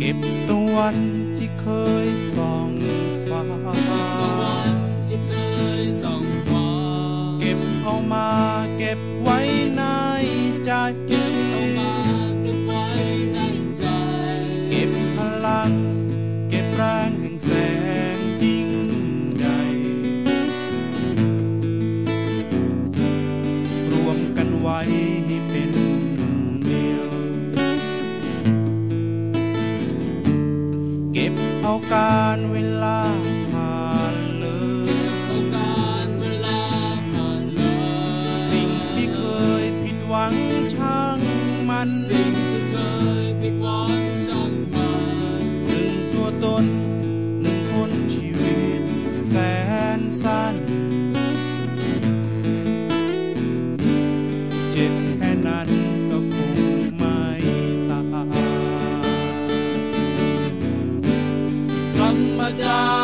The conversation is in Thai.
ก็บตะวันที่เคยส่องฟ้าวันที่เคยส่องฟ้า เก็บเอามาเก็บไว้ในใจเก็บเอามาเก็บไว้ในใจ เก็บพลัง เก็บแรงแห่งแสงยิ่งใหญ่รวมกันไว้ให้เป็น เอาการเวลาผ่านเลยเอาการเวลาผ่านเลย สิ่งที่เคยผิดหวังช่างมัน สิ่งที่เคยผิดหวังช่างมันหนึ่งตัวตนหนึ่งคนชีวิตแสนสั้นเจ็บ Shaddai.